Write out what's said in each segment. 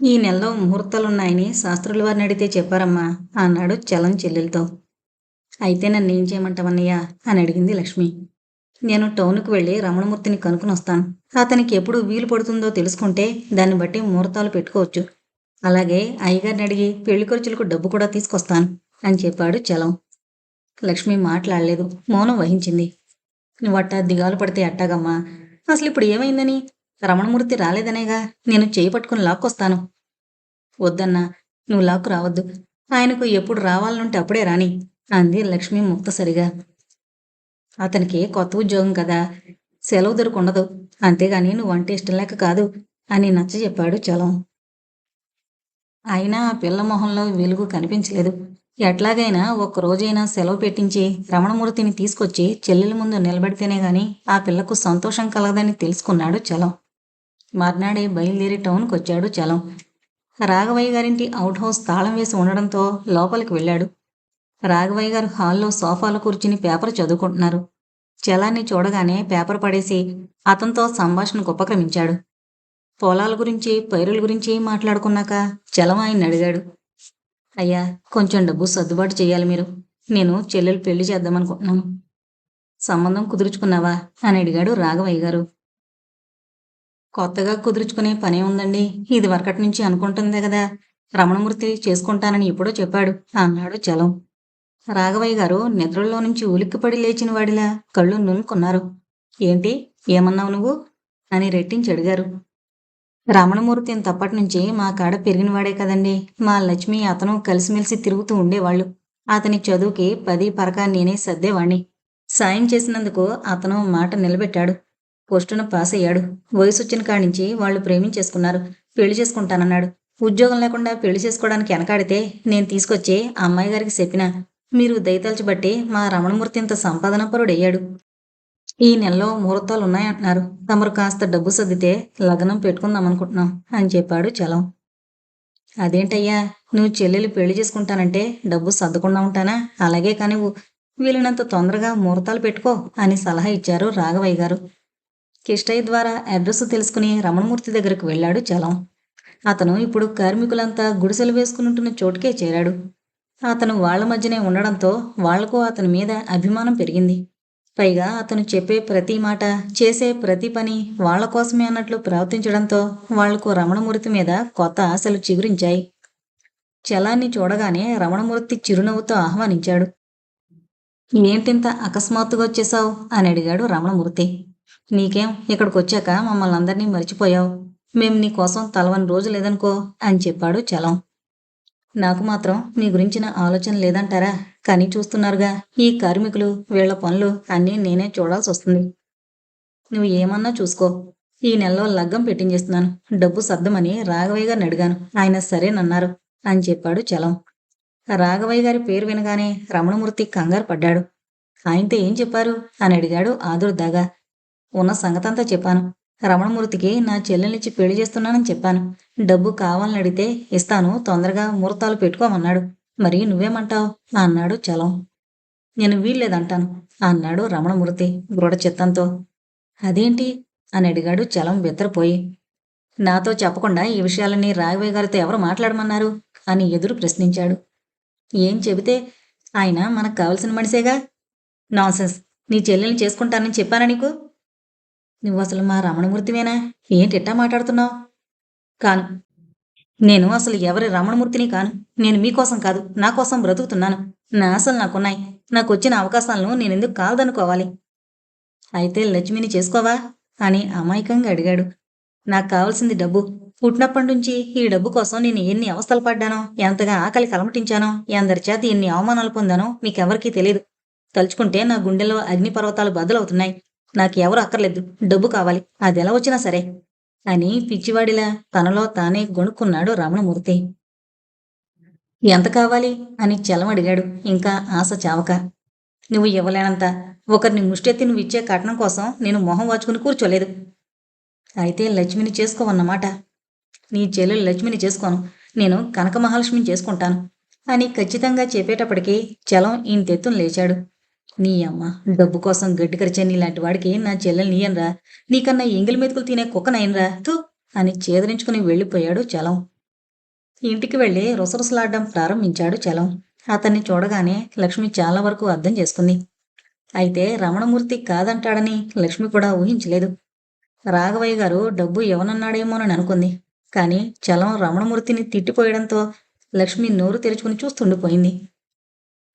ఈ నెలలో ముహూర్తాలున్నాయని శాస్త్రుల వారిని అడిగితే చెప్పారమ్మా అన్నాడు చలం చెల్లెలతో. అయితే నన్ను ఏం చేయమంటావన్నయ్యా అని అడిగింది లక్ష్మి. నేను టౌన్కు వెళ్ళి రమణమూర్తిని కనుక్కుని వస్తాను అతనికి ఎప్పుడు వీలు పడుతుందో తెలుసుకుంటే దాన్ని బట్టి ముహూర్తాలు పెట్టుకోవచ్చు. అలాగే అయ్యగారిని అడిగి పెళ్ళి ఖర్చులకు డబ్బు కూడా తీసుకొస్తాను అని చెప్పాడు చలం. లక్ష్మి మాట్లాడలేదు మౌనం వహించింది. వట్ట దిగాలు పడితే అట్టాగమ్మా. అసలు ఇప్పుడు ఏమైందని? రమణమూర్తి రాలేదనేగా నేను చేయి పట్టుకుని లాక్కొస్తాను. వద్దన్నా నువ్వు లాక్కు రావద్దు. ఆయనకు ఎప్పుడు రావాలనుంటే అప్పుడే రాని అంది లక్ష్మి ముక్తసరిగా. అతనికి కొత్త ఉద్యోగం కదా సెలవు దొరకుండదు అంతేగాని నువ్వంటే ఇష్టం లేక కాదు అని నచ్చ చెప్పాడు చలం. అయినా ఆ పిల్ల మొహంలో వెలుగు కనిపించలేదు. ఎట్లాగైనా ఒక్క రోజైనా సెలవు పెట్టించి రమణమూర్తిని తీసుకొచ్చి చెల్లెల ముందు నిలబెడితేనే గాని ఆ పిల్లకు సంతోషం కలగదని తెలుసుకున్నాడు చలం. మర్నాడే బయలుదేరి టౌన్కి వచ్చాడు చలం. రాఘవయ్య గారింటి అవుట్ హౌస్ తాళం వేసి ఉండడంతో లోపలికి వెళ్ళాడు. రాఘవయ్య గారు హాల్లో సోఫాలో కూర్చుని పేపర్ చదువుకుంటున్నారు. చలాన్ని చూడగానే పేపర్ పడేసి అతనితో సంభాషణకు ఉపక్రమించాడు. పొలాల గురించి పైరుల గురించి మాట్లాడుకున్నాక చలం ఆయన అడిగాడు. అయ్యా కొంచెం డబ్బు సర్దుబాటు చేయాలి మీరు. నేను చెల్లెలు పెళ్ళి చేద్దామనుకుంటున్నాను. సంబంధం కుదుర్చుకున్నావా? అని అడిగాడు రాఘవయ్య గారు. కొత్తగా కుదుర్చుకునే పనే ఉందండి. ఇది వరకటి నుంచి అనుకుంటుందే కదా. రమణమూర్తి చేసుకుంటానని ఎప్పుడో చెప్పాడు. అన్నాడు చలం. రాఘవయ్య గారు నిద్రలో నుంచి ఉలిక్కిపడి లేచిన వాడిలా కళ్ళు నునుకున్నారు ఏంటి? ఏమన్నావు నువ్వు? అని రెట్టించి అడిగారు. రమణమూర్తి తప్పటి నుంచి మా కాడ పెరిగినవాడే కదండి. మా లక్ష్మి అతను కలిసిమెలిసి తిరుగుతూ ఉండేవాళ్ళు. అతని చదువుకి పది పరక నేనే సర్దేవాణ్ణి. సాయం చేసినందుకు అతను మాట నిలబెట్టాడు. పోస్టును పాస్ అయ్యాడు. వయసు వచ్చిన కాడి నుంచి వాళ్ళు ప్రేమించేసుకున్నారు పెళ్ళి చేసుకుంటానన్నాడు. ఉద్యోగం లేకుండా పెళ్ళి చేసుకోవడానికి వెనకాడితే నేను తీసుకొచ్చి అమ్మాయి గారికి చెప్పిన మీరు దయతలచి మా రమణమూర్తి ఇంత సంపాదన పరుడయ్యాడు ఈ నెలలో ముహూర్తాలు ఉన్నాయంటున్నారు తమరు కాస్త డబ్బు సర్దితే లగ్నం పెట్టుకుందాం అనుకుంటున్నాం అని చెప్పాడు చలం. అదేంటయ్యా నువ్వు చెల్లెలు పెళ్ళి చేసుకుంటానంటే డబ్బు సర్దకుండా ఉంటానా? అలాగే కానీ వీలైనంత తొందరగా ముహూర్తాలు పెట్టుకో అని సలహా ఇచ్చారు రాఘవయ్య గారు. కిష్టయ్య ద్వారా అడ్రస్ తెలుసుకుని రమణమూర్తి దగ్గరకు వెళ్ళాడు చలం. అతను ఇప్పుడు కార్మికులంతా గుడిసెలు వేసుకుని చోటుకే చేరాడు. అతను వాళ్ళ మధ్యనే ఉండడంతో వాళ్ళకు అతని మీద అభిమానం పెరిగింది. పైగా అతను చెప్పే ప్రతి మాట చేసే ప్రతి పని వాళ్ళ కోసమే అన్నట్లు ప్రవర్తించడంతో వాళ్ళకు రమణమూర్తి మీద కొత్త ఆశలు చిగురించాయి. చలాన్ని చూడగానే రమణమూర్తి చిరునవ్వుతో ఆహ్వానించాడు. ఏంటింత అకస్మాత్తుగా వచ్చేసావు అని అడిగాడు రమణమూర్తి. నీకేం? ఇక్కడికి వచ్చాక మమ్మల్ని అందరినీ మర్చిపోయావు. మేము నీ కోసం తలవని రోజు లేదనుకో అని చెప్పాడు చలం. నాకు మాత్రం మీ గురించిన ఆలోచన లేదంటారా? కానీ చూస్తున్నారుగా. ఈ కార్మికులు వీళ్ళ పనులు అన్నీ నేనే చూడాల్సి వస్తుంది నువ్వు ఏమన్నా చూసుకో. ఈ నెలలో లగ్గం పెట్టించేస్తున్నాను డబ్బు సర్దమని రాఘవయ్య గారిని అడిగాను. ఆయన సరేనన్నారు అని చెప్పాడు చలం. రాఘవయ్య గారి పేరు వినగానే రమణమూర్తి కంగారు పడ్డాడు. ఆయనతో ఏం చెప్పారు? అని అడిగాడు ఆదుర్దాగా. ఉన్న సంగతంతా చెప్పాను. రమణమూర్తికి నా చెల్లెల్నిచ్చి పెళ్ళి చేస్తున్నానని చెప్పాను. డబ్బు కావాలని అడిగితే ఇస్తాను తొందరగా ముహూర్తాలు పెట్టుకోమన్నాడు. మరి నువ్వేమంటావు? అన్నాడు చలం. నేను వీల్లేదంటాను అన్నాడు రమణమూర్తి దృఢ చిత్తంతో. అదేంటి? అని అడిగాడు చలం బెత్తరపోయి నాతో చెప్పకుండా ఈ విషయాలన్నీ రాఘవయ్య గారితో ఎవరు మాట్లాడమన్నారు? అని ఎదురు ప్రశ్నించాడు. ఏం చెబితే? ఆయన మనకు కావలసిన మనిషేగా? నాన్సెన్స్. నీ చెల్లెల్ని చేసుకుంటానని చెప్పానా నీకు? నువ్వు అసలు మా రమణమూర్తివేనా? ఏంటిట్టా మాట్లాడుతున్నావు? కాను. నేను అసలు ఎవరి రమణమూర్తిని కాను. నేను మీకోసం కాదు నా కోసం బ్రతుకుతున్నాను. నా ఆశలు నాకున్నాయి. నాకు వచ్చిన అవకాశాలను నేనెందుకు కాదనుకోవాలి? అయితే లక్ష్మిని చేసుకోవా? అని అమాయకంగా అడిగాడు. నాకు కావాల్సింది డబ్బు. పుట్టినప్పటి నుంచి ఈ డబ్బు కోసం నేను ఎన్ని అవస్థలు పడ్డానో ఎంతగా ఆకలి కలమటించానో ఎందరి చేత ఎన్ని అవమానాలు పొందానో మీకెవరికీ తెలియదు. తలుచుకుంటే నా గుండెలో అగ్నిపర్వతాలు బదులవుతున్నాయి నాకు ఎవరు అక్కర్లేదు. డబ్బు కావాలి. అది ఎలా వచ్చినా సరే. అని పిచ్చివాడిలా తనలో తానే గొణుక్కున్నాడు రమణమూర్తి. ఎంత కావాలి? అని చలం అడిగాడు. ఇంకా ఆశ చావక. నువ్వు ఇవ్వలేనంత. ఒకరిని ముష్టెత్తి నువ్వు ఇచ్చే కట్నం కోసం నేను మొహం వాచుకుని కూర్చోలేదు. అయితే లక్ష్మిని చేసుకోవన్నమాట. నీ చెల్లెలు లక్ష్మిని చేసుకోను. నేను కనక మహాలక్ష్మిని చేసుకుంటాను. అని ఖచ్చితంగా చెప్పేటప్పటికీ చలం ఇంతెత్తును లేచాడు. నీ అమ్మ డబ్బు కోసం గడ్డి కరిచే నీలాంటి వాడికి నా చెల్లెలు నీయనరా నీకన్నా ఎంగిలి మెతుకులు తినే కుక్కనైనరా తూ అని చేదరించుకుని వెళ్ళిపోయాడు చలం. ఇంటికి వెళ్ళి రుసరుసలాడడం ప్రారంభించాడు చలం. అతన్ని చూడగానే లక్ష్మి చాలా వరకు అర్థం చేసుకుంది. అయితే రమణమూర్తి కాదంటాడని లక్ష్మి కూడా ఊహించలేదు. రాఘవయ్య గారు డబ్బు ఎవనన్నాడేమోనని అనుకుంది. కానీ చలం రమణమూర్తిని తిట్టిపోయడంతో లక్ష్మి నోరు తెరుచుకుని చూస్తుండిపోయింది.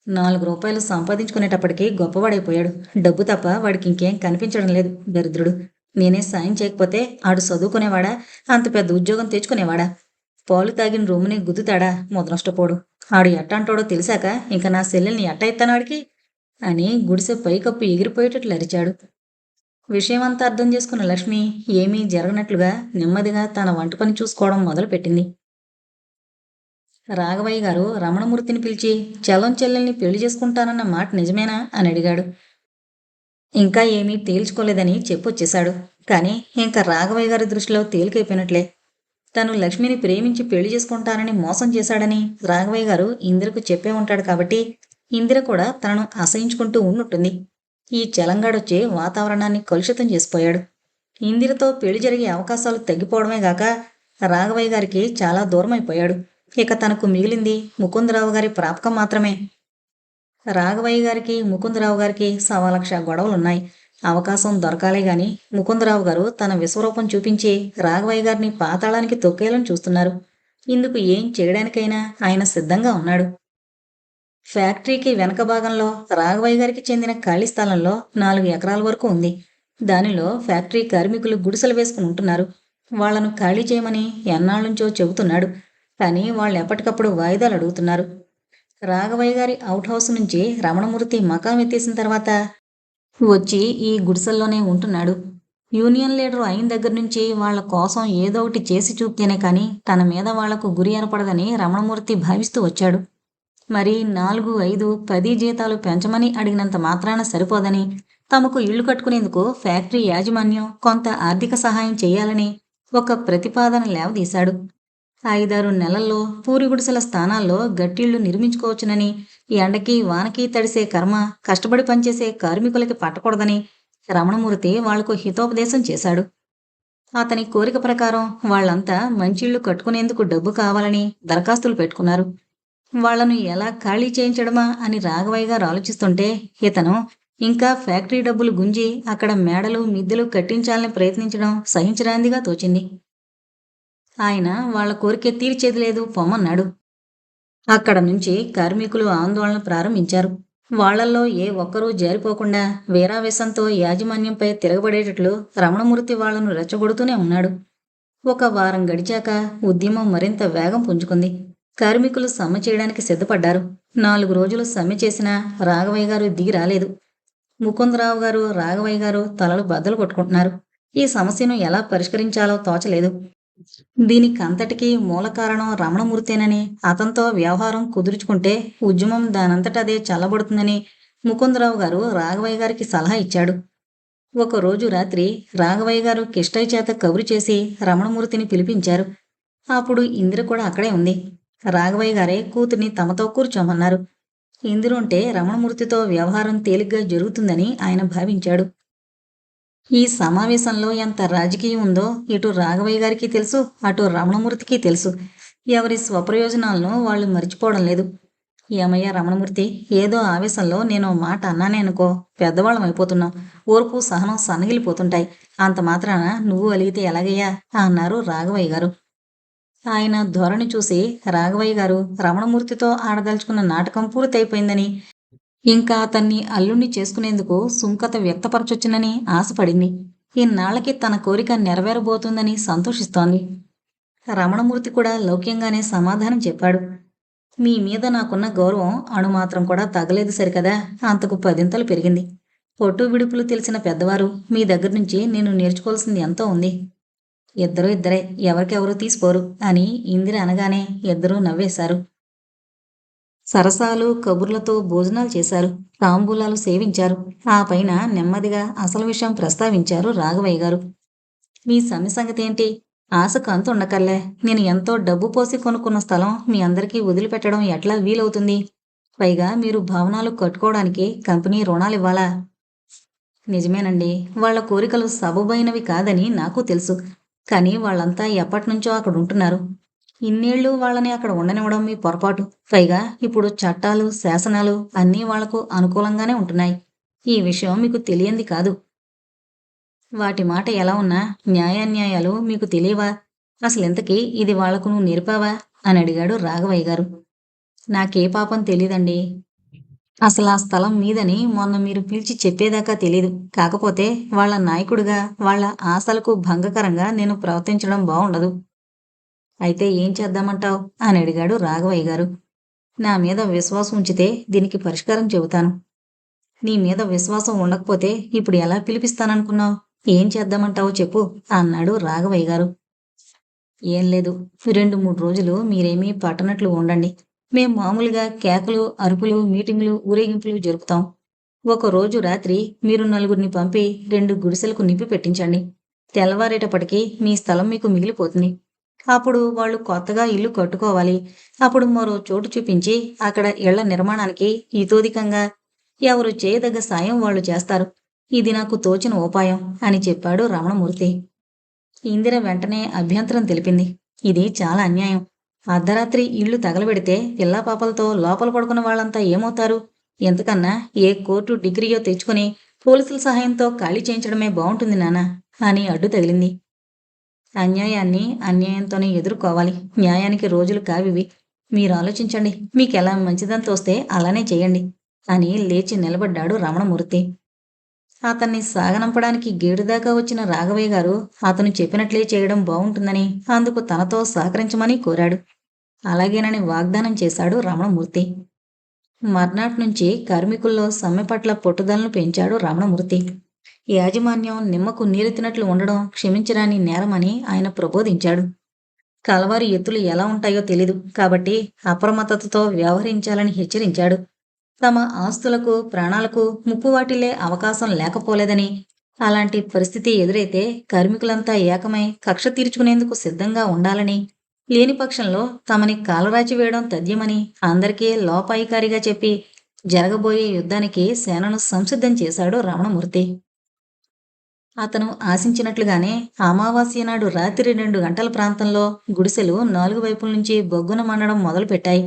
నాలుగు రూపాయలు సంపాదించుకునేటప్పటికి గొప్పవాడైపోయాడు. డబ్బు తప్ప వాడికి ఇంకేం కనిపించడం లేదు దరిద్రుడు. నేనే సాయం చేయకపోతే ఆడు చదువుకునేవాడా? అంత పెద్ద ఉద్యోగం తెచ్చుకునేవాడా? పాలు తాగిన రూముని గుద్దుతాడా? ముద్రష్టపోడు ఆడు ఎట్టంటాడో తెలిసాక ఇంక నా సెల్లెల్ని ఎట్ట ఇస్తానాడికి అని గుడిసె పైకప్పు ఎగిరిపోయేటట్లు అరిచాడు. విషయమంతా అర్థం చేసుకున్న లక్ష్మి ఏమీ జరగనట్లుగా నెమ్మదిగా తన వంట పని చూసుకోవడం మొదలుపెట్టింది. రాఘవయ్య గారు రమణమూర్తిని పిలిచి చలం చెల్లెల్ని పెళ్ళి చేసుకుంటానన్న మాట నిజమేనా అని అడిగాడు. ఇంకా ఏమీ తేల్చుకోలేదని చెప్పొచ్చేశాడు. కానీ ఇంకా రాఘవయ్య గారి దృష్టిలో తేలికైపోయినట్లే. తను లక్ష్మిని ప్రేమించి పెళ్ళి చేసుకుంటానని మోసం చేశాడని రాఘవయ్య గారు ఇందిరకు చెప్పే ఉంటాడు కాబట్టి ఇందిర కూడా తనను అసహించుకుంటూ ఉండుంటుంది ఈ చలంగాడొచ్చే వాతావరణాన్ని కలుషితం చేసిపోయాడు. ఇందిరతో పెళ్ళి జరిగే అవకాశాలు తగ్గిపోవడమే గాక రాఘవయ్య గారికి చాలా దూరమైపోయాడు. ఇక తనకు మిగిలింది ముకుందరావు గారి ప్రాపకం మాత్రమే. రాఘవయ్య గారికి ముకుందరావు గారికి సవా లక్ష గొడవలున్నాయి. అవకాశం దొరకాలే గాని ముకుందరావు గారు తన విశ్వరూపం చూపించి రాఘవయ్య గారిని పాతాళానికి తొక్కేయాలని చూస్తున్నారు. ఇందుకు ఏం చేయడానికైనా ఆయన సిద్ధంగా ఉన్నాడు. ఫ్యాక్టరీకి వెనక భాగంలో రాఘవయ్య గారికి చెందిన ఖాళీ స్థలంలో నాలుగు ఎకరాల వరకు ఉంది. దానిలో ఫ్యాక్టరీ కార్మికులు గుడిసెలు వేసుకుని ఉంటున్నారు. వాళ్ళను ఖాళీ చేయమని ఎన్నాళ్ళ నుంచో చెబుతున్నాడు. కానీ వాళ్ళు ఎప్పటికప్పుడు వాయిదాలు అడుగుతున్నారు. రాఘవయ్య గారి అవుట్ హౌస్ నుంచి రమణమూర్తి మకాం ఎత్తేసిన తర్వాత వచ్చి ఈ గుడిసెల్లోనే ఉంటున్నాడు. యూనియన్ లీడర్ అయిన దగ్గర నుంచి వాళ్ళ కోసం ఏదో ఒకటి చేసి చూపితేనే కానీ తన మీద వాళ్ళకు గురి ఏర్పడదని రమణమూర్తి భావిస్తూ వచ్చాడు. మరి నాలుగు ఐదు పది జీతాలు పెంచమని అడిగినంత మాత్రాన సరిపోదని తమకు ఇళ్ళు కట్టుకునేందుకు ఫ్యాక్టరీ యాజమాన్యం కొంత ఆర్థిక సహాయం చేయాలని ఒక ప్రతిపాదన లేవదీశాడు. ఐదారు నెలల్లో పూరి గుడిసెల స్థానాల్లో గట్టిళ్ళు నిర్మించుకోవచ్చునని ఎండకి వానకి తడిసే కర్మ కష్టపడి పనిచేసే కార్మికులకి పట్టకూడదని రమణమూర్తి వాళ్ళకు హితోపదేశం చేశాడు. అతని కోరిక ప్రకారం వాళ్ళంతా మంచిళ్ళు కట్టుకునేందుకు డబ్బు కావాలని దరఖాస్తులు పెట్టుకున్నారు. వాళ్ళను ఎలా ఖాళీ చేయించడమా అని రాఘవయ్య గారు ఆలోచిస్తుంటే ఇతను ఇంకా ఫ్యాక్టరీ డబ్బులు గుంజి అక్కడ మేడలు మిద్దెలు కట్టించాలని ప్రయత్నించడం సహించరాందిగా తోచింది. ఆయన వాళ్ళ కోరిక తీర్చేది లేదు పొమ్మన్నాడు. అక్కడ నుంచి కార్మికులు ఆందోళన ప్రారంభించారు. వాళ్ళల్లో ఏ ఒక్కరూ జారిపోకుండా వీరావేశంతో యాజమాన్యంపై తిరగబడేటట్లు రమణమూర్తి వాళ్ళను రెచ్చగొడుతూనే ఉన్నాడు. ఒక వారం గడిచాక ఉద్యమం మరింత వేగం పుంజుకుంది. కార్మికులు సమ్మె చేయడానికి సిద్ధపడ్డారు. నాలుగు రోజులు సమ్మె చేసినా రాఘవయ్య గారు దిగి రాలేదు. ముకుందరావు గారు రాఘవయ్య గారు తలలు బద్దలు కొట్టుకుంటున్నారు. ఈ సమస్యను ఎలా పరిష్కరించాలో తోచలేదు. దీనికంతటికీ మూల కారణం రమణమూర్తేనని అతనితో వ్యవహారం కుదుర్చుకుంటే ఉద్యమం దానంతటదే చల్లబడుతుందని ముకుందరావు గారు రాఘవయ్య గారికి సలహా ఇచ్చాడు. ఒకరోజు రాత్రి రాఘవయ్య గారు కిష్టయ్య చేత కబురు చేసి రమణమూర్తిని పిలిపించారు. అప్పుడు ఇందిర కూడా అక్కడే ఉంది. రాఘవయ్య గారే కూతుర్ని తమతో కూర్చోమన్నారు. ఇందిరుంటే రమణమూర్తితో వ్యవహారం తేలిగ్గా జరుగుతుందని ఆయన భావించాడు. ఈ సమావేశంలో ఎంత రాజకీయం ఉందో ఇటు రాఘవయ్య గారికి తెలుసు అటు రమణమూర్తికి తెలుసు. ఎవరి స్వప్రయోజనాలను వాళ్ళు మర్చిపోవడం లేదు. ఏమయ్య రమణమూర్తి ఏదో ఆవేశంలో నేను మాట అన్నానే అనుకో పెద్దవాళ్ళం అయిపోతున్నాం. ఓర్పు సహనం సన్నగిలిపోతుంటాయి. అంత మాత్రాన నువ్వు అలిగితే ఎలాగయ్యా? అన్నారు రాఘవయ్య గారు. ఆయన ధోరణి చూసి రాఘవయ్య గారు రమణమూర్తితో ఆడదలుచుకున్న నాటకం పూర్తయిపోయిందని ఇంకా అతన్ని అల్లుణ్ణి చేసుకునేందుకు సుంకత వ్యక్తపరచొచ్చునని ఆశపడింది. ఇన్నాళ్ళకి తన కోరిక నెరవేరబోతుందని సంతోషిస్తోంది. రమణమూర్తి కూడా లౌక్యంగానే సమాధానం చెప్పాడు. మీ మీద నాకున్న గౌరవం అణుమాత్రం కూడా తగలేదు సరికదా? అంతకు పదింతలు పెరిగింది. పొట్టు విడుపులు తెలిసిన పెద్దవారు మీ దగ్గర నుంచి నేను నేర్చుకోవాల్సింది ఎంతో ఉంది. ఇద్దరూ ఇద్దరే ఎవరికెవరూ తీసిపోరు అని ఇందిర అనగానే ఇద్దరూ నవ్వేశారు. సరసాలు కబుర్లతో భోజనాలు చేశారు. తాంబూలాలు సేవించారు. ఆ పైన నెమ్మదిగా అసలు విషయం ప్రస్తావించారు రాఘవయ్య గారు. మీ సమ్మె సంగతేంటి ఏంటి? ఆశకు అంత ఉండకల్లే. నేను ఎంతో డబ్బు పోసి కొనుక్కున్న స్థలం మీ అందరికీ వదిలిపెట్టడం ఎట్లా వీలవుతుంది? పైగా మీరు భవనాలు కట్టుకోవడానికి కంపెనీ రుణాలు ఇవ్వాలా? నిజమేనండి. వాళ్ళ కోరికలు సబబైనవి కాదని నాకు తెలుసు. కానీ వాళ్ళంతా ఎప్పటినుంచో అక్కడ ఉంటున్నారు ఇన్నేళ్ళు వాళ్ళని అక్కడ ఉండనివ్వడం మీ పొరపాటు. పైగా ఇప్పుడు చట్టాలు శాసనాలు అన్నీ వాళ్ళకు అనుకూలంగానే ఉంటున్నాయి. ఈ విషయం మీకు తెలియంది కాదు. వాటి మాట ఎలా ఉన్నా న్యాయాన్యాయాలు మీకు తెలియవా? అసలు ఇంతకీ ఇది వాళ్ళకు నువ్వు నేర్పావా? అని అడిగాడు రాఘవయ్య గారు. నాకే పాపం తెలీదండి. అసలు ఆ స్థలం మీదని మొన్న మీరు పిలిచి చెప్పేదాకా తెలీదు. కాకపోతే వాళ్ళ నాయకుడిగా వాళ్ళ ఆశలకు భంగకరంగా నేను ప్రవర్తించడం బాగుండదు అయితే ఏం చేద్దామంటావు? అని అడిగాడు రాఘవయ్య గారు. నా మీద విశ్వాసం ఉంచితే దీనికి పరిష్కారం చెబుతాను. నీ మీద విశ్వాసం ఉండకపోతే ఇప్పుడు ఎలా పిలిపిస్తాననుకున్నావు? ఏం చేద్దామంటావో చెప్పు అన్నాడు రాఘవయ్య గారు. ఏం లేదు రెండు మూడు రోజులు మీరేమీ పట్టనట్లు ఉండండి. మేం మామూలుగా కేకలు అరుపులు మీటింగులు ఊరేగింపులు జరుపుతాం. ఒక రోజు రాత్రి మీరు నలుగురిని పంపి రెండు గుడిసెలకు నింపి పెట్టించండి. తెల్లవారేటప్పటికీ మీ స్థలం మీకు మిగిలిపోతుంది. అప్పుడు వాళ్ళు కొత్తగా ఇల్లు కట్టుకోవాలి. అప్పుడు మరో చోటు చూపించి అక్కడ ఇళ్ళ నిర్మాణానికి ఇతోధికంగా ఎవరు చేయదగ్గ సాయం వాళ్ళు చేస్తారు. ఇది నాకు తోచిన ఉపాయం అని చెప్పాడు రమణమూర్తి. ఇందిర వెంటనే అభ్యంతరం తెలిపింది. ఇది చాలా అన్యాయం. అర్ధరాత్రి ఇళ్ళు తగలబెడితే పిల్లాపాపలతో లోపల పడుకున్న వాళ్ళంతా ఏమవుతారు? ఎంతకన్నా ఏ కోర్టు డిగ్రీయో తెచ్చుకుని పోలీసుల సహాయంతో ఖాళీ చేయించడమే బాగుంటుంది నాన్న అని అడ్డు తగిలింది. అన్యాయాన్ని అన్యాయంతోనే ఎదుర్కోవాలి. న్యాయానికి రోజులు కావివి. మీరు ఆలోచించండి. మీకెలా మంచిదని తోస్తే అలానే చేయండి. అని లేచి నిలబడ్డాడు రమణమూర్తి. అతన్ని సాగనంపడానికి గేడుదాకా వచ్చిన రాఘవయ్య గారు అతను చెప్పినట్లే చేయడం బాగుంటుందని అందుకు తనతో సహకరించమని కోరాడు. అలాగేనని వాగ్దానం చేశాడు రమణమూర్తి. మర్నాటి నుంచి కార్మికుల్లో సమ్మె పట్ల పట్టుదలను పెంచాడు రమణమూర్తి. యాజమాన్యం నిమ్మకు నీరెత్తినట్లు ఉండడం క్షమించరాని నేరమని ఆయన ప్రబోధించాడు. కలవారి ఎత్తులు ఎలా ఉంటాయో తెలీదు. కాబట్టి అప్రమత్తతతో వ్యవహరించాలని హెచ్చరించాడు. తమ ఆస్తులకు ప్రాణాలకు ముప్పు వాటిల్లే అవకాశం లేకపోలేదని అలాంటి పరిస్థితి ఎదురైతే కార్మికులంతా ఏకమై కక్ష తీర్చుకునేందుకు సిద్ధంగా ఉండాలని లేని పక్షంలో తమని కాలరాచి వేయడం తథ్యమని అందరికీ లోపాయికారిగా చెప్పి జరగబోయే యుద్ధానికి సేనను సంసిద్ధం చేశాడు రమణమూర్తి. అతను ఆశించినట్లుగానే అమావాస్య నాడు రాత్రి రెండు గంటల ప్రాంతంలో గుడిసెలు నాలుగు వైపుల నుంచి బొగ్గున మండడం మొదలుపెట్టాయి.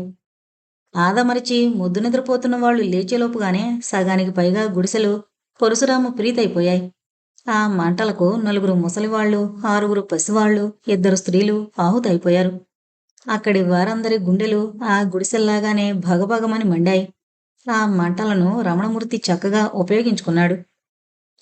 ఆదమరిచి ముద్దు నిద్రపోతున్న వాళ్ళు లేచేలోపుగానే సగానికి పైగా గుడిసెలు పరశురాము ప్రీతైపోయాయి. ఆ మంటలకు నలుగురు ముసలివాళ్ళు ఆరుగురు పసివాళ్ళు ఇద్దరు స్త్రీలు ఆహుతైపోయారు. అక్కడి వారందరి గుండెలు ఆ గుడిసెల్లాగానే భగభగమని మండాయి. ఆ మంటలను రమణమూర్తి చక్కగా ఉపయోగించుకున్నాడు.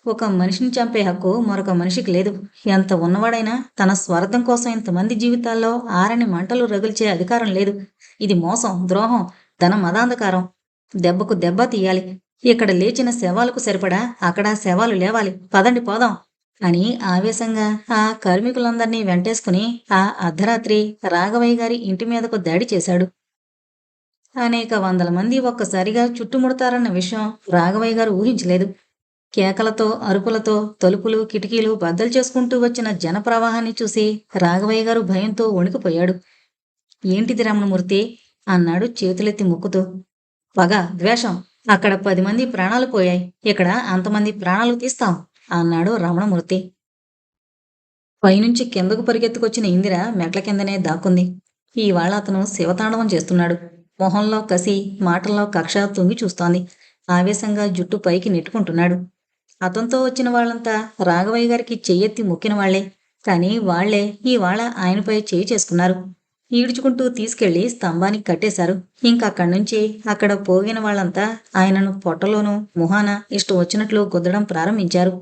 ఒక మనిషిని చంపే హక్కు మరొక మనిషికి లేదు. ఎంత ఉన్నవాడైనా తన స్వార్థం కోసం ఇంతమంది జీవితాల్లో ఆరని మంటలు రగుల్చే అధికారం లేదు. ఇది మోసం ద్రోహం ధన మదాంధకారం దెబ్బకు దెబ్బ తీయాలి. ఇక్కడ లేచిన శవాలకు సరిపడా అక్కడ శవాలు లేవాలి. పదండి పోదాం. అని ఆవేశంగా ఆ కార్మికులందరినీ వెంటేసుకుని ఆ అర్ధరాత్రి రాఘవయ్య గారి ఇంటి మీదకు దాడి చేశాడు. అనేక వందల మంది ఒక్కసారిగా చుట్టుముడతారన్న విషయం రాఘవయ్య గారు ఊహించలేదు. కేకలతో అరుపులతో తలుపులు కిటికీలు బద్దలు చేసుకుంటూ వచ్చిన జనప్రవాహాన్ని చూసి రాఘవయ్య గారు భయంతో వణికిపోయాడు. ఏంటిది రమణమూర్తి? అన్నాడు చేతులెత్తి మొక్కుతూ. పగ ద్వేషం. అక్కడ పది మంది ప్రాణాలు పోయాయి. ఇక్కడ అంతమంది ప్రాణాలు తీస్తాం అన్నాడు రమణమూర్తి. పైనుంచి కిందకు పరిగెత్తుకొచ్చిన ఇందిర మెట్ల కిందనే దాక్కుంది. ఇవాళ అతను శివతాండవం చేస్తున్నాడు. మొహంలో కసి మాటల్లో కక్ష తుంగి చూస్తోంది. ఆవేశంగా జుట్టు పైకి నెట్టుకుంటున్నాడు. అతనితో వచ్చిన వాళ్ళంతా రాఘవయ్య గారికి చెయ్యెత్తి మొక్కిన వాళ్ళే కానీ వాళ్ళే ఇవాళ ఆయనపై చేయి చేసుకున్నారు. ఈడ్చుకుంటూ తీసుకెళ్ళి స్తంభానికి కట్టేశారు. ఇంకక్కడి నుంచి అక్కడ పోగిన వాళ్ళంతా ఆయనను పొట్టలోనూ ముహాన ఇష్టం వచ్చినట్లు గుద్దడం ప్రారంభించారు.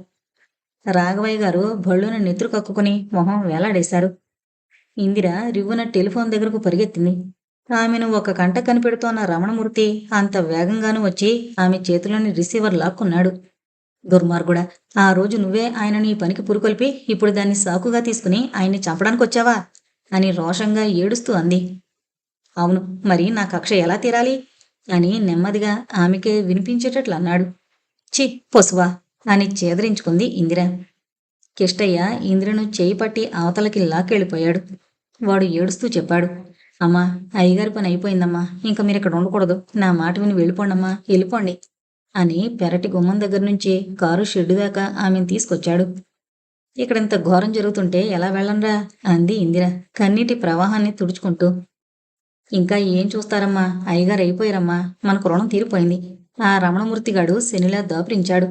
రాఘవయ్య గారు బళ్ళున నెత్తురు కక్కుకుని మొహం వేలాడేశారు. ఇందిర రివ్వున టెలిఫోన్ దగ్గరకు పరిగెత్తింది. ఆమెను ఒక కంట కనిపెడుతోన్న రమణమూర్తి అంత వేగంగానూ వచ్చి ఆమె చేతిలోని రిసీవర్ లాక్కున్నాడు. దుర్మార్గుడా ఆ రోజు నువ్వే ఆయనని పనికి పురుకొల్పి ఇప్పుడు దాన్ని సాకుగా తీసుకుని ఆయన్ని చంపడానికి వచ్చావా అని రోషంగా ఏడుస్తూ అంది. అవును మరి నా కక్ష ఎలా తీరాలి? అని నెమ్మదిగా ఆమెకే వినిపించేటట్లు అన్నాడు చి పొసువా అని చేదరించుకుంది ఇందిర. కిష్టయ్య ఇంద్రను చేయి పట్టి అవతలకి లాక్కెళ్ళిపోయాడు. వాడు ఏడుస్తూ చెప్పాడు. అమ్మా అయ్యగారి పని అయిపోయిందమ్మా. ఇంకా మీరు ఇక్కడ ఉండకూడదు. నా మాట విని వెళ్ళిపోండమ్మా. వెళ్ళిపోండి. అని పెరటి గుమ్మం దగ్గర నుంచి కారు షెడ్డు దాకా ఆమెను తీసుకొచ్చాడు. ఇక్కడ ఇంత ఘోరం జరుగుతుంటే ఎలా వెళ్ళండ్రా అంది ఇందిర కన్నీటి ప్రవాహాన్ని తుడుచుకుంటూ. ఇంకా ఏం చూస్తారమ్మా? అయ్యగారు అయిపోయారమ్మా. మనకు రుణం తీరిపోయింది. ఆ రమణమూర్తిగాడు శనిలా దాపురించాడు.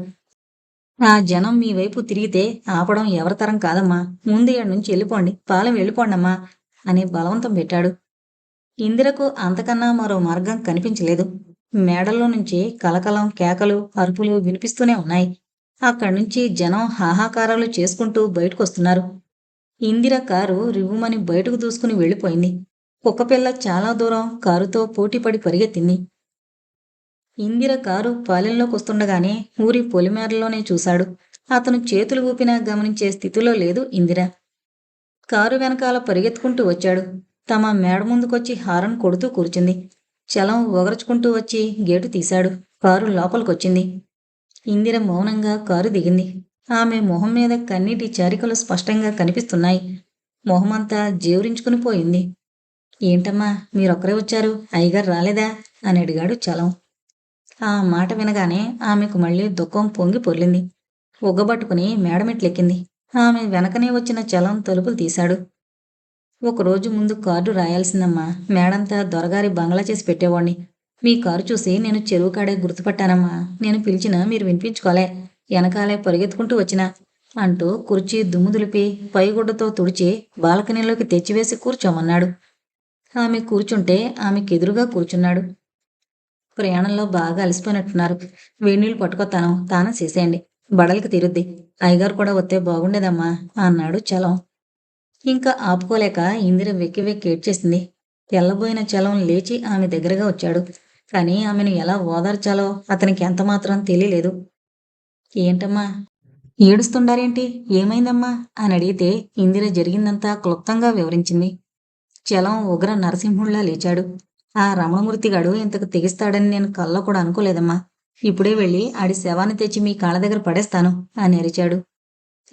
ఆ జనం మీ వైపు తిరిగితే ఆపడం ఎవరితరం కాదమ్మా. ముందు ఏడు నుంచి వెళ్ళిపోండి. పాలెం వెళ్ళిపోండమ్మా అని బలవంతం పెట్టాడు. ఇందిరకు అంతకన్నా మరో మార్గం కనిపించలేదు. మేడల్లో నుంచి కలకలం కేకలు అరుపులు వినిపిస్తూనే ఉన్నాయి. అక్కడి నుంచి జనం హాహాకారాలు చేసుకుంటూ బయటకొస్తున్నారు. ఇందిర కారు రివ్వుమని బయటకు దూసుకుని వెళ్ళిపోయింది. కుక్కపిల్ల చాలా దూరం కారుతో పోటీపడి పరిగెత్తింది. ఇందిర కారు పాలెంలోకి వస్తుండగానే ఊరి పొలిమేరలోనే చూశాడు. అతను చేతులు ఊపినా గమనించే స్థితిలో లేదు ఇందిర. కారు వెనకాల పరిగెత్తుకుంటూ వచ్చాడు. తమ మేడ ముందుకొచ్చి హారన్ కొడుతూ కూర్చుంది. చలం ఒగరుచుకుంటూ వచ్చి గేటు తీశాడు. కారు లోపలికొచ్చింది. ఇందిర మౌనంగా కారు దిగింది. ఆమె మొహం మీద కన్నీటి చారికలు స్పష్టంగా కనిపిస్తున్నాయి. మొహమంతా జేవురించుకుని పోయింది. ఏంటమ్మా మీరొక్కరే వచ్చారు? అయ్యగారు రాలేదా? అని అడిగాడు చలం. ఆ మాట వినగానే ఆమెకు మళ్ళీ దుఃఖం పొంగి పొర్లింది. ఉగ్గబట్టుకుని మేడమెట్లెక్కింది. ఆమె వెనకనే వచ్చిన చలం తలుపులు తీశాడు. ఒకరోజు ముందు కార్డు రాయాల్సిందమ్మా. మేడంతా దొరగారి బంగ్లా చేసి పెట్టేవాణ్ణి. మీ కారు చూసి నేను చెరువు కాడే గుర్తుపట్టానమ్మా. నేను పిలిచినా మీరు వినిపించుకోలే. వెనకాలే పరిగెత్తుకుంటూ వచ్చినా. అంటూ కుర్చీ దుమ్ము దులిపి పైగుడ్డతో తుడిచి బాల్కనీలోకి తెచ్చివేసి కూర్చోమన్నాడు. ఆమె కూర్చుంటే ఆమెకు ఎదురుగా కూర్చున్నాడు. ప్రయాణంలో బాగా అలసిపోయినట్టున్నారు. వేణీళ్ళు పట్టుకొత్తాను తానం చేసేయండి. బడలకి తీరుద్ది. అయ్యగారు కూడా వస్తే బాగుండేదమ్మా అన్నాడు చలం. ఇంకా ఆపుకోలేక ఇందిర వెక్కి వెక్కి ఏడ్చేసింది. తెల్లబోయిన చలం లేచి ఆమె దగ్గరగా వచ్చాడు. కానీ ఆమెను ఎలా ఓదార్చాలో అతనికి ఎంతమాత్రం తెలియలేదు. ఏంటమ్మా? ఏడుస్తుండారేంటి? ఏమైందమ్మా? అని అడిగితే ఇందిర జరిగిందంతా క్లుప్తంగా వివరించింది. చలం ఉగ్ర నరసింహుళ్ళా లేచాడు. ఆ రమణమూర్తిగాడు ఇంతకు తెగిస్తాడని నేను కల్లో కూడా అనుకోలేదమ్మా. ఇప్పుడే వెళ్ళి ఆడి శవాన్ని తెచ్చి మీ కాళ్ళ దగ్గర పడేస్తాను అని అరిచాడు.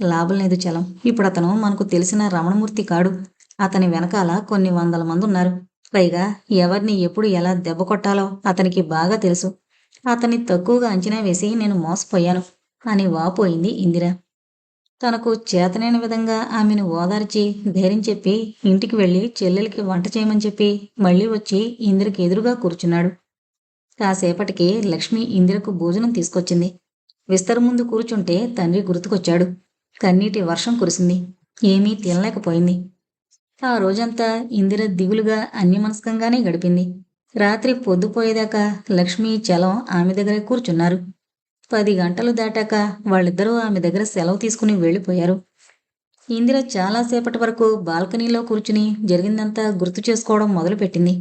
లాభం లేదు చలం. ఇప్పుడు అతను మనకు తెలిసిన రమణమూర్తి కాడు. అతని వెనకాల కొన్ని వందల మంది ఉన్నారు పైగా ఎవరిని ఎప్పుడు ఎలా దెబ్బ కొట్టాలో అతనికి బాగా తెలుసు. అతన్ని తక్కువగా అంచనా వేసి నేను మోసపోయాను అని వాపోయింది ఇందిర. తనకు చేతనైన విధంగా ఆమెను ఓదార్చి ధైర్యం చెప్పి ఇంటికి వెళ్ళి చెల్లెలకి వంట చేయమని చెప్పి మళ్ళీ వచ్చి ఇందిరకి ఎదురుగా కూర్చున్నాడు. కాసేపటికి లక్ష్మి ఇందిరకు భోజనం తీసుకొచ్చింది. విస్తర ముందు కూర్చుంటే తండ్రి గుర్తుకొచ్చాడు. కన్నీటి వర్షం కురిసింది. ఏమీ తినలేకపోయింది. ఆ రోజంతా ఇందిర దిగులుగా అన్యమనస్కంగానే గడిపింది. రాత్రి పొద్దుపోయేదాకా లక్ష్మి చలం ఆమె దగ్గరే కూర్చున్నారు. పది గంటలు దాటాక వాళ్ళిద్దరూ ఆమె దగ్గర సెలవు తీసుకుని వెళ్ళిపోయారు. ఇందిర చాలాసేపటి వరకు బాల్కనీలో కూర్చుని జరిగిందంతా గుర్తు చేసుకోవడం మొదలుపెట్టింది.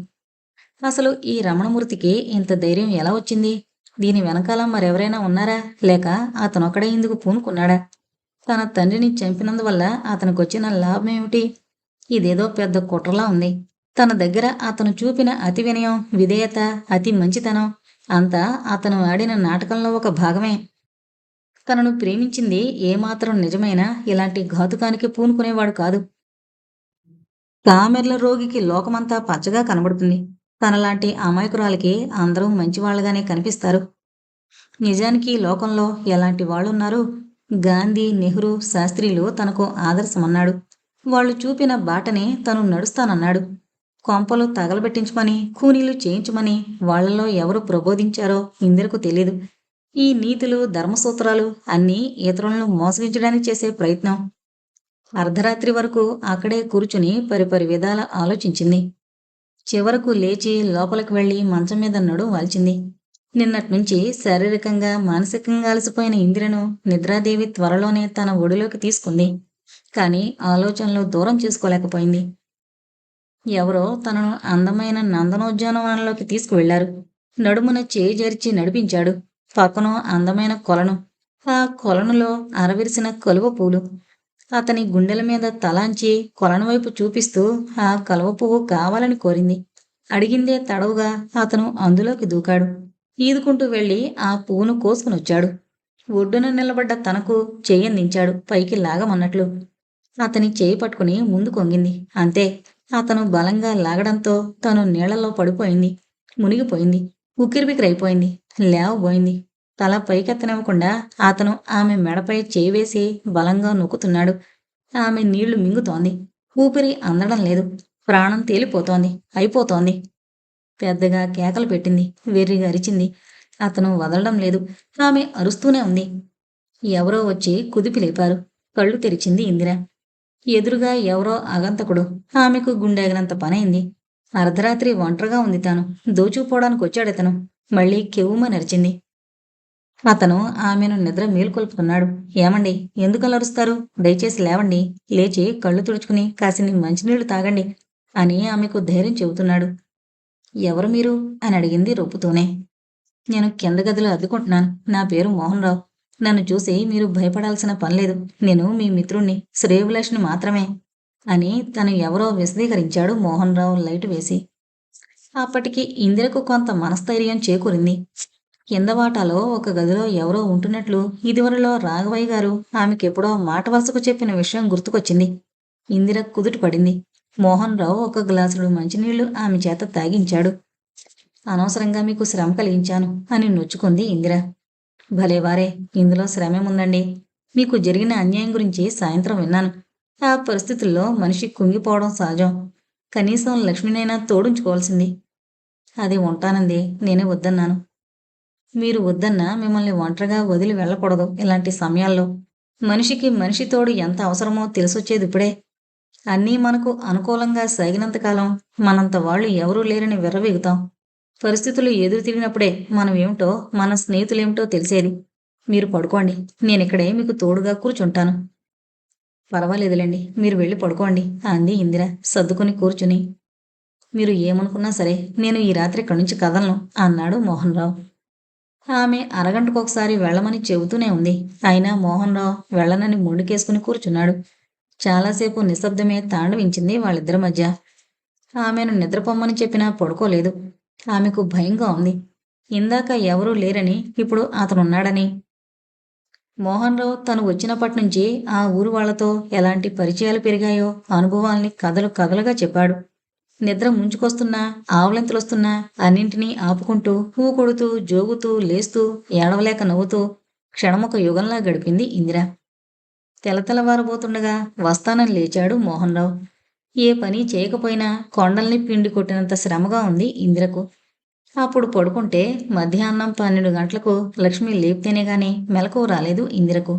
అసలు ఈ రమణమూర్తికి ఇంత ధైర్యం ఎలా వచ్చింది? దీని వెనకాల మరెవరైనా ఉన్నారా? లేక అతనొక్కడే ఇందుకు పూనుకున్నాడా? తన తండ్రిని చంపినందువల్ల అతనికొచ్చిన లాభం ఏమిటి ఇదేదో పెద్ద కుట్రలా ఉంది. తన దగ్గర అతను చూపిన అతి వినయం విధేయత అతి మంచితనం అంతా అతను ఆడిన నాటకంలో ఒక భాగమే. తనను ప్రేమించింది ఏమాత్రం నిజమైనా ఇలాంటి ఘాతుకానికి పూనుకునేవాడు కాదు. కామెర్ల రోగికి లోకమంతా పచ్చగా కనబడుతుంది. తనలాంటి అమాయకురాలకి అందరూ మంచివాళ్ళుగానే కనిపిస్తారు. నిజానికి లోకంలో ఎలాంటి వాళ్ళున్నారు? గాంధీ నెహ్రూ శాస్త్రిలో తనకు ఆదర్శమన్నాడు. వాళ్ళు చూపిన బాటనే తను నడుస్తానన్నాడు. కొంపలు తగలబెట్టించమని కూనీలు చేయించమని వాళ్ళలో ఎవరు ప్రబోధించారో ఇందరకు తెలియదు ఈ నీతులు ధర్మసూత్రాలు అన్నీ ఇతరులను మోసగించడానికి చేసే ప్రయత్నం. అర్ధరాత్రి వరకు అక్కడే కూర్చుని పరిపరి విధాల ఆలోచించింది. చివరకు లేచి లోపలికి వెళ్ళి మంచం మీద నడుం వాల్చింది. నిన్నటి నుంచి శారీరకంగా మానసికంగా అలసిపోయిన ఇందిరను నిద్రాదేవి త్వరలోనే తన ఒడిలోకి తీసుకుంది. కానీ ఆలోచనలు దూరం చేసుకోలేకపోయింది. ఎవరో తనను అందమైన నందనోద్యానవనంలోకి తీసుకువెళ్ళారు. నడుమున చేయి జరిచి నడిపించాడు. పక్కన అందమైన కొలను. ఆ కొలనులో అరవిరిసిన కలువ పూలు. అతని గుండెల మీద తలాంచి కొలను వైపు చూపిస్తూ ఆ కలువ పువ్వు కావాలని కోరింది. అడిగిందే తడవుగా అతను అందులోకి దూకాడు. ఈదుకుంటూ వెళ్ళి ఆ పువ్వును కోసుకుని వచ్చాడు ఒడ్డున నిలబడ్డ తనకు చేయందించాడు పైకి లాగమన్నట్లు అతని చేయి పట్టుకుని ముందు కొంగింది. అంతే అతను బలంగా లాగడంతో తను నీళ్ళలో పడిపోయింది మునిగిపోయింది ఉక్కిరిబిక్కిరైపోయింది లేవబోయింది. తల పైకెత్తనివ్వకుండా అతను ఆమె మెడపై చేయి వేసి బలంగా నొక్కుతున్నాడు. ఆమె నీళ్ళు మింగుతోంది. ఊపిరి అందడం లేదు. ప్రాణం తేలిపోతోంది. అయిపోతోంది. పెద్దగా కేకలు పెట్టింది. వెర్రిగా అరిచింది అతను వదలడం లేదు. ఆమె అరుస్తూనే ఉంది. ఎవరో వచ్చి కుదిపి లేపారు. కళ్ళు తెరిచింది ఇందిర. ఎదురుగా ఎవరో అగంతకుడు ఆమెకు గుండెగినంత పనైంది. అర్ధరాత్రి ఒంటరిగా ఉంది తాను. దోచుకుపోవడానికి వచ్చాడతను మళ్ళీ కెవ్వుమ నరిచింది. అతను ఆమెను నిద్ర మేల్కొల్పుతున్నాడు. ఏమండి? ఎందుకు అలరుస్తారు దయచేసి లేవండి. లేచి కళ్ళు తుడుచుకుని కాసిని మంచినీళ్ళు తాగండి అని ఆమెకు ధైర్యం చెబుతున్నాడు. ఎవరు మీరు? అని అడిగింది రొప్పుతూనే నేను కింద గదిలో అద్దుకుంటున్నాను. నా పేరు మోహన్ రావు నన్ను చూసి మీరు భయపడాల్సిన పనిలేదు నేను మీ మిత్రుణ్ణి శ్రేయభిలాష్ని మాత్రమే అని తను ఎవరో విశదీకరించాడు మోహన్ రావు లైట్ వేసి. అప్పటికి ఇందిరకు కొంత మనస్థైర్యం చేకూరింది. కింద వాటాలో ఒక గదిలో ఎవరో ఉంటున్నట్లు ఇదివరలో రాఘవయ్య గారు ఆమెకెప్పుడో మాట వరుసకు చెప్పిన విషయం గుర్తుకొచ్చింది. ఇందిర కుదుట పడింది. మోహన్ రావు ఒక గ్లాసుడు మంచినీళ్ళు ఆమె చేత తాగించాడు. అనవసరంగా మీకు శ్రమ కలిగించాను అని నొచ్చుకుంది ఇందిర. భలేవారే ఇందులో శ్రమేముందండి? మీకు జరిగిన అన్యాయం గురించి సాయంత్రం విన్నాను. ఆ పరిస్థితుల్లో మనిషి కుంగిపోవడం సహజం. కనీసం లక్ష్మినైనా తోడుంచుకోవాల్సింది. అది ఉంటానంది నేనే వద్దన్నాను. మీరు వద్దన్నా మిమ్మల్ని ఒంటరిగా వదిలి వెళ్ళకూడదు ఇలాంటి సమయాల్లో. మనిషికి మనిషి తోడు ఎంత అవసరమో తెలిసొచ్చేది ఇప్పుడే. అన్నీ మనకు అనుకూలంగా సాగినంతకాలం మనంత వాళ్ళు ఎవరూ లేరని విర్రవీగుతాం. పరిస్థితులు ఎదురు తిరిగినప్పుడే మనం ఏమిటో మన స్నేహితులేమిటో తెలిసేది. మీరు పడుకోండి. నేనిక్కడే మీకు తోడుగా కూర్చుంటాను. పర్వాలేదులేండి. మీరు వెళ్ళి పడుకోండి అంది ఇందిర సర్దుకుని కూర్చుని. మీరు ఏమనుకున్నా సరే నేను ఈ రాత్రి ఇక్కడి నుంచి కదలను అన్నాడు మోహన్ రావు ఆమె అరగంటకొకసారి వెళ్ళమని చెబుతూనే ఉంది. అయినా మోహన్ రావు వెళ్ళనని మొండికేసుకుని కూర్చున్నాడు. చాలాసేపు నిశ్శబ్దమే తాండవించింది వాళ్ళిద్దరి మధ్య. ఆమెను నిద్రపొమ్మని చెప్పినా పడుకోలేదు. ఆమెకు భయంగా ఉంది. ఇందాక ఎవరూ లేరని ఇప్పుడు అతనున్నాడని. మోహన్ రావు తను వచ్చినప్పటి నుంచి ఆ ఊరు వాళ్ళతో ఎలాంటి పరిచయాలు పెరిగాయో అనుభవాల్ని కథలు కథలుగా చెప్పాడు. నిద్ర ముంచుకొస్తున్నా ఆవలింతలొస్తున్నా అన్నింటినీ ఆపుకుంటూ హూ కొడుతూ జోగుతూ లేస్తూ ఏడవలేక నవ్వుతూ క్షణమొక యుగంలా గడిపింది ఇందిర. తెలతెలవారబోతుండగా వస్తానని లేచాడు మోహన్ రావు ఏ పని చేయకపోయినా కొండల్ని పిండి కొట్టినంత శ్రమగా ఉంది ఇందిరకు. అప్పుడు పడుకుంటే మధ్యాహ్నం పన్నెండు గంటలకు లక్ష్మి లేపితేనే గాని మెలకు రాలేదు ఇందిరకు.